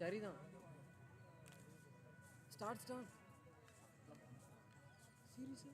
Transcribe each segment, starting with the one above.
சரிதான். Start start சீரியஸா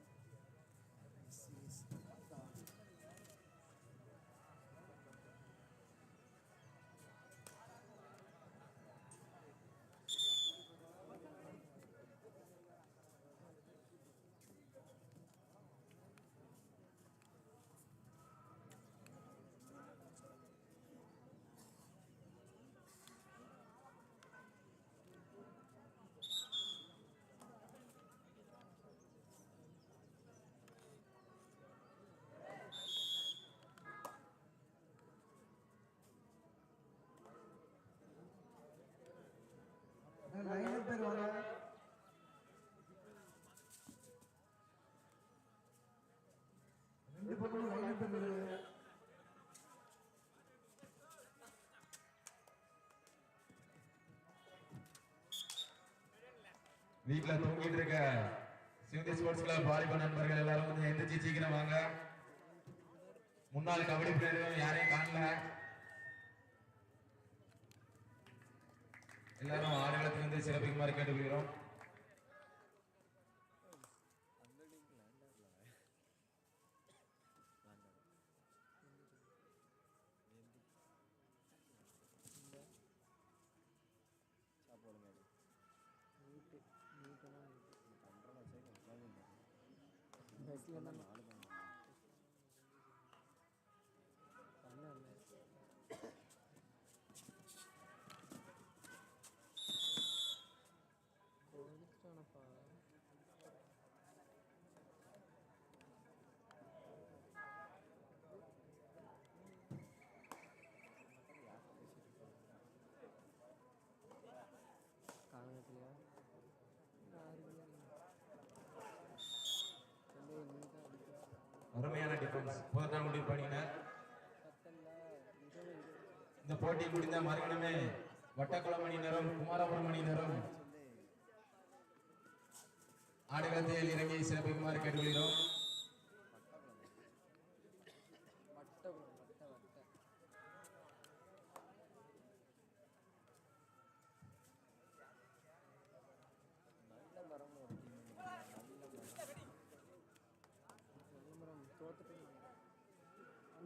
வீட்டில் தூங்கிட்டு இருக்க சிவந்தி ஸ்போர்ட்ஸ் கிளப் வாலிப நண்பர்கள் எல்லாரும் வந்து எந்திரிச்சு சீக்கிரம் வாங்க. முன்னாள் கபடி பிளேயரும் யாரையும் காணல. எல்லாரும் ஆடுகளத்திலிருந்து சிறப்பிக்குமாறு கேட்டுக்கொள்கிறோம். நீட்டு ബസ്സിലെന്നാൽ அருமையான டிஃபென்ஸ் போதாங்குடி பணியினர் கத்தல்ல இந்த போட்டி முடிந்த மறுகணமே வட்டக்குளம் அணியினரும் குமாரபுரம் அணியினரும் ஆடுகளத்தில் இறங்கி சிறப்பிக்குமாறு கேட்டுக்கொள்கிறோம்.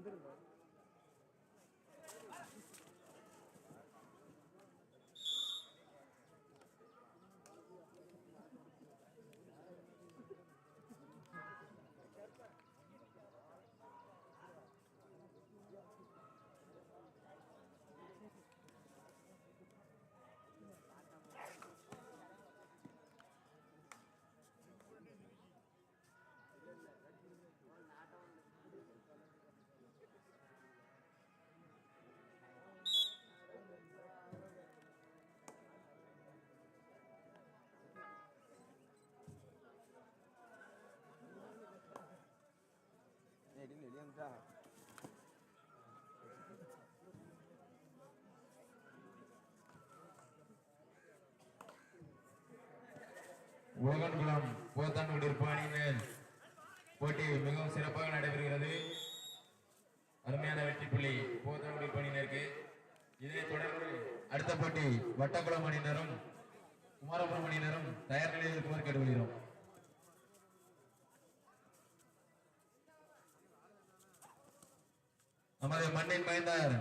Bilmiyorum. உலகன்குளம் போத்தான்குடி அணியினர் போட்டி மிகவும் சிறப்பாக நடைபெறுகிறது. அருமையான வெற்றி புள்ளி போத்தான்குடி பணியினருக்கு. இதனைத் தொடர்ந்து அடுத்த போட்டி வட்டக்குளம் அணியினரும் குமாரபுரம் அணியினரும் தயார் நிலையில் இருக்குமாறு கேட்டுக்கொள்கிறோம் நமது மண்ணின் மைந்தர்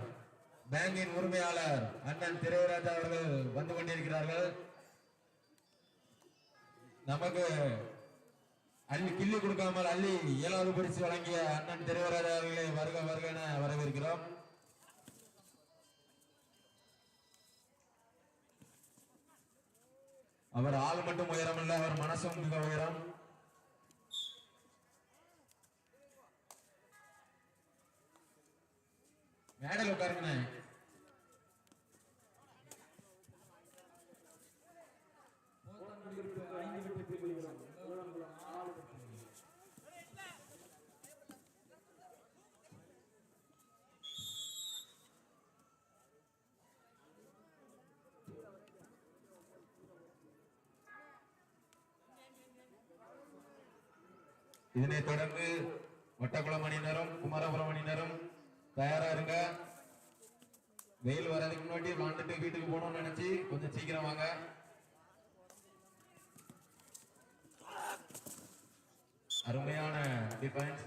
பேங்கின் உரிமையாளர் அண்ணன் திரையராஜா அவர்கள் வந்து கொண்டிருக்கிறார்கள். நமக்கு அள்ளி கிள்ளி கொடுக்காமல் அள்ளி ஏழாவது பரிசு வழங்கிய அண்ணன் திரைவராஜா அவர்களை வருக வருக என வரவேற்கிறோம். அவர் ஆள் மட்டும் உயரம் அவர் மனசும் மிக உயரம். மேடல் உட்காருங்கண்ணே. இதனைத் தொடர்ந்து வட்டக்குளம் அணியினரும் குமாரபுரம் அணியினரும் தயாரா இருங்க. வெயில் வர்றதுக்கு முன்னாடி விளாண்டுட்டு வீட்டுக்கு போகணும்னு நினைச்சு கொஞ்சம் சீக்கிரம் வாங்க. அருமையான டிஃபன்ஸ்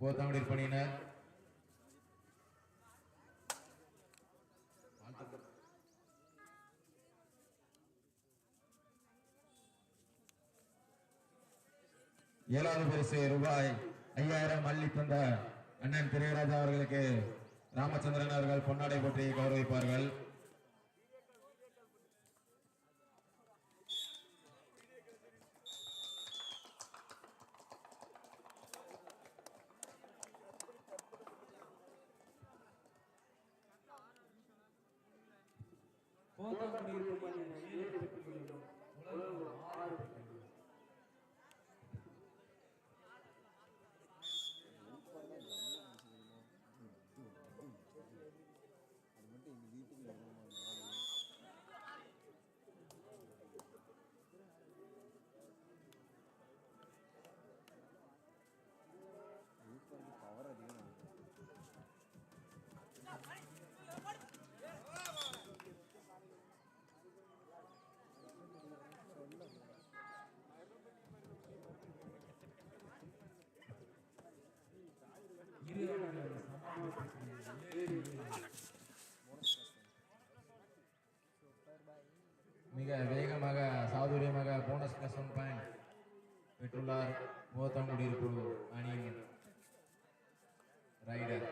போத்தாமடி பணியினர். ஏழாவது பரிசு ரூபாய் ஐயாயிரம் அள்ளி தந்த அண்ணன் திரையராஜா அவர்களுக்கு ராமச்சந்திரன் அவர்கள் பொன்னாடை போட்டி கௌரவிப்பார்கள். Yeah. மிக வேகமாக சாதுரியமாக போனஸ் பிளஸ் ஒன் பாயிண்ட் பெற்றுள்ளார் போத்தாங்குடியிருப்பு அணியின் ரைடர்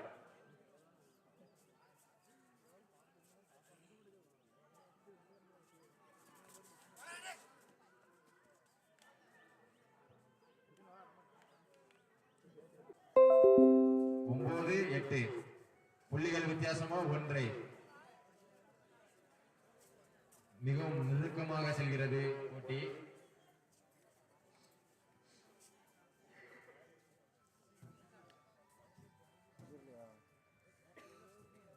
ஒன்பது எட்டு. புள்ளிகள் வித்தியாசமோ? ஒன்றை. மிகவும் நுணுக்கமாக செல்கிறது போட்டி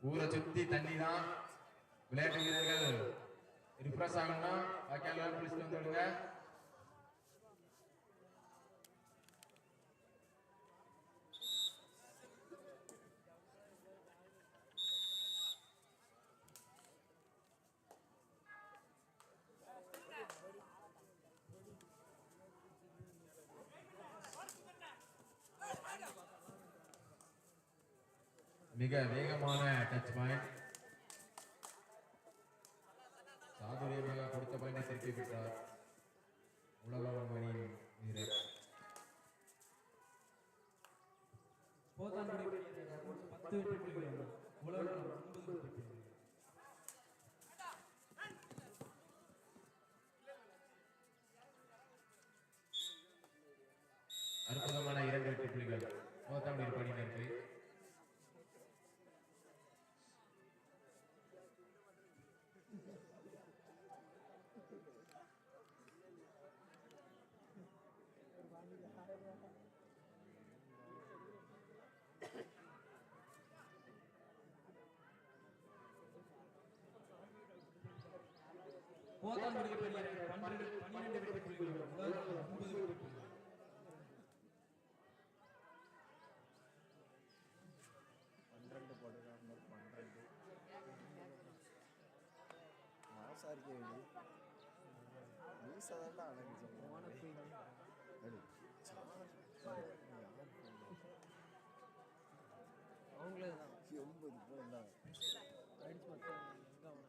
ஊரை சுத்தி தண்ணி தான் விளையாட்டு வீரர்கள். ரிஃப்ரெஷ் ஆகணும்னா வாக்கியாளர் குளிச்சுட்டு வந்து விடுங்க. மிக வேகமான டச் பாயிண்ட் சாதுரியமாக கொடுத்த பாயிண்டை திருப்பி பெற்றார் உலகம் மணியின் வீரர் போதான் பத்து வெற்றி புள்ளிகள் உலகம் ஒன்பது வெற்றி விசாரிக்க வேண்டி மீசா தான் அழகு அவங்களே தான் எண்பது போல அடிச்சு மொத்தம்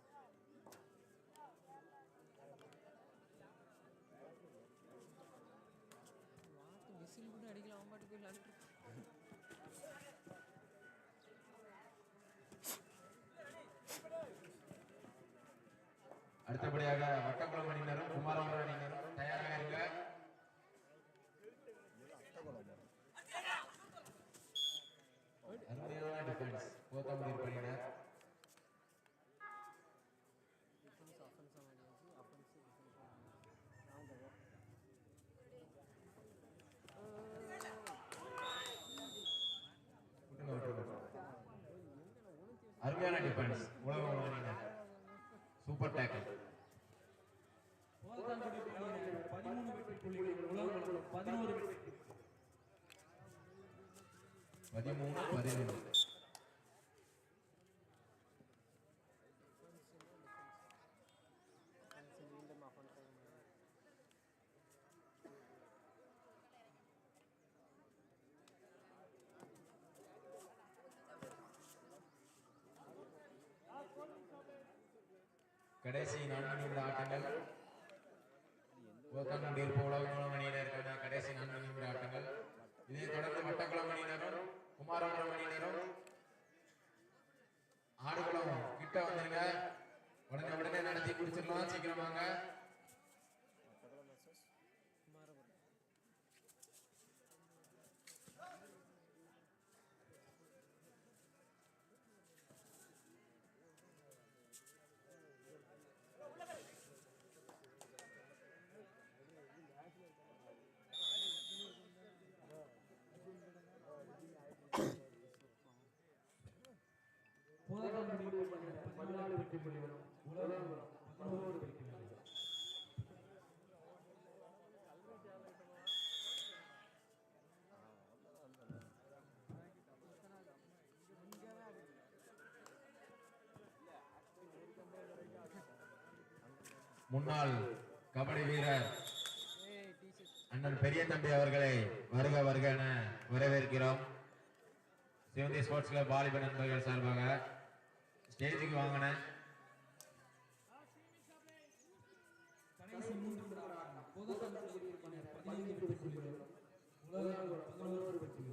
வாத்து விசில் கூட அடிக்கல அவன் பாட்டு போய் விளாண்டுட்டு அடுத்தபடியாக வட்டக்குளம் அணியினரும் குமாரவரம் அணியினரும் தயாராக இருக்க. அருமையான டிஃபென்ஸ் போத்தாமடி பதிமூணு பதினொன்று கடைசி நான்கு ஆட்டங்கள். உலக மூலம் அணியினர் கடைசி நான்கு நிமிட ஆட்டங்கள். இதை தொடர்ந்து மட்டக்குளம் அணியினரும் குமாரபுரம் அணியினரும் கிட்ட வந்துருங்க உடனே உடனே நடத்தி முடிச்சிடலாம் சீக்கிரம் வாங்க மட்டக்களம் versus குமாரபுரம் பதினாலு வெற்றி முன்னாள் கபடி வீரர் அண்ணன் பெரிய தம்பி அவர்களை வருக வருக என வரவேற்கிறோம். சிவந்தி ஸ்போர்ட்ஸ் கிளப் வாலிப நண்பர்கள் சார்பாக ஸ்டேஜுக்கு வாங்கினேன் கடைசி மூன்று பதினைந்து வெற்றி உலகம் பதினோரு வெற்றி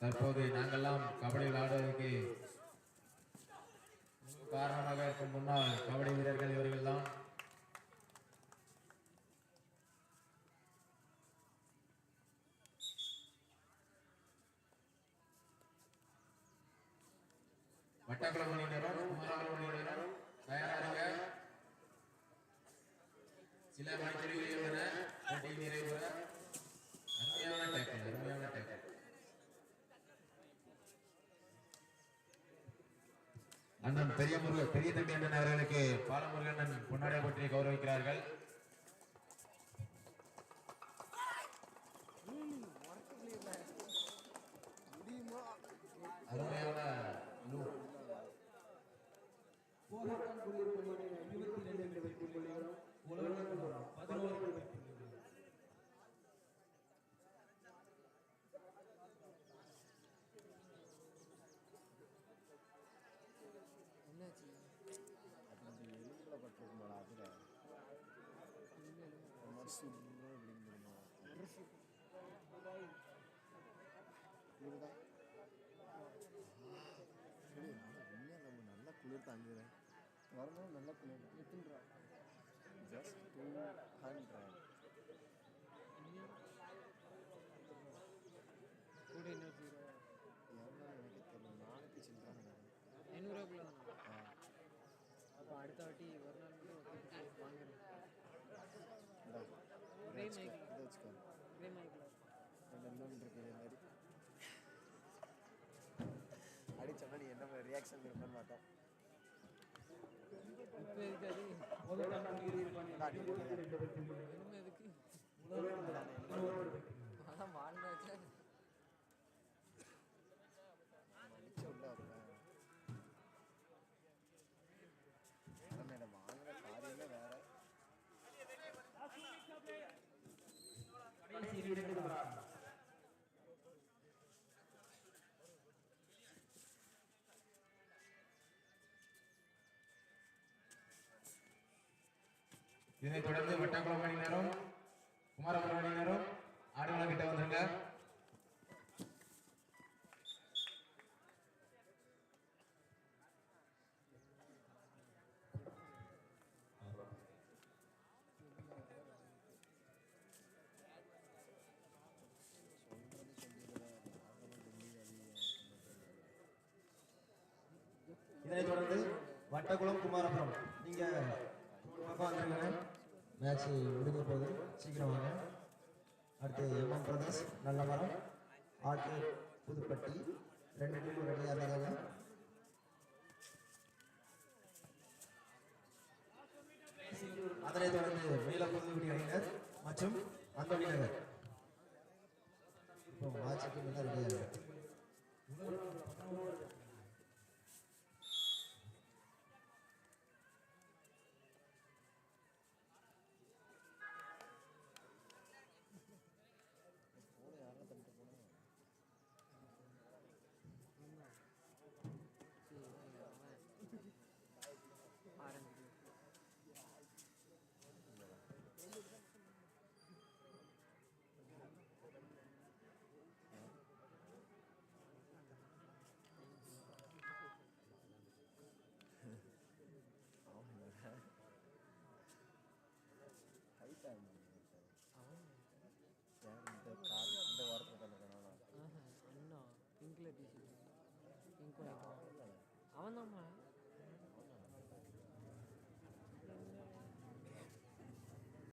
தற்போது நாங்கெல்லாம் கபடி விளையாடுவதற்கு காரணமாக இருக்கும் முன்னாள் கபடி வீரர்கள் இவர்கள்தான். வட்டக்குளம் அணியினரும் குமாரகுளம் அணியினரும் தயாராக சில மணித்துளிகள் உள்ளன போட்டி நிறைவுற அருமையான டேக்கல் அருமையான டேக்கல் அண்ணன் பெரிய முருக பெரிய தம்பி அண்ணன் அவர்களுக்கு பாலமுருகன் பொன்னாடை பற்றி கௌரவிக்கிறார்கள் முடியுமா அருமையான லூ. போராட்டம் குடியிருப்பு இருபத்தி ரெண்டு வெற்றி புள்ளிகளும் உலகம் பதினோரு வெற்றி புள்ளிகள் என்னாச்சு அப்படி எலும்புல பட்டிருக்கும் போல அதுல ஒரு மாதிரி சும்மா விழுந்துருமா குளிர்தான் உண்மையாக நம்ம நல்லா குளிர் தாங்குகிறேன் வரணும் நல்லா குளிர். எத்தனை ஜஸ்ட் டூ ஹண்ட்ரட் இன்னொன்று இருக்கு இதே மாதிரி. அடிச்சோன்னா நீ என்ன ரியாக்ஷன் இருப்பேன்னு பார்த்தேன் இப்போ இருக்காது போராட்டம் வட்டக்குளம் குமாரபுரம். நீங்கள் வந்துருங்க மேட்ச் முடிஞ்ச போது சீக்கிரம் வாங்க. அடுத்து எம்எம் பிரதேஷ் நல்ல மரம். ஆட்டு புதுப்பட்டி. ரெண்டு டீமும் ரெடியாக இருந்தாங்க அதனைத் தொடர்ந்து மேல புதுக்குடி அணியினர் மற்றும் அந்த நகர் இப்போ மேட்சுக்கு மேலே டிசி எங்க கூட அவன் தான்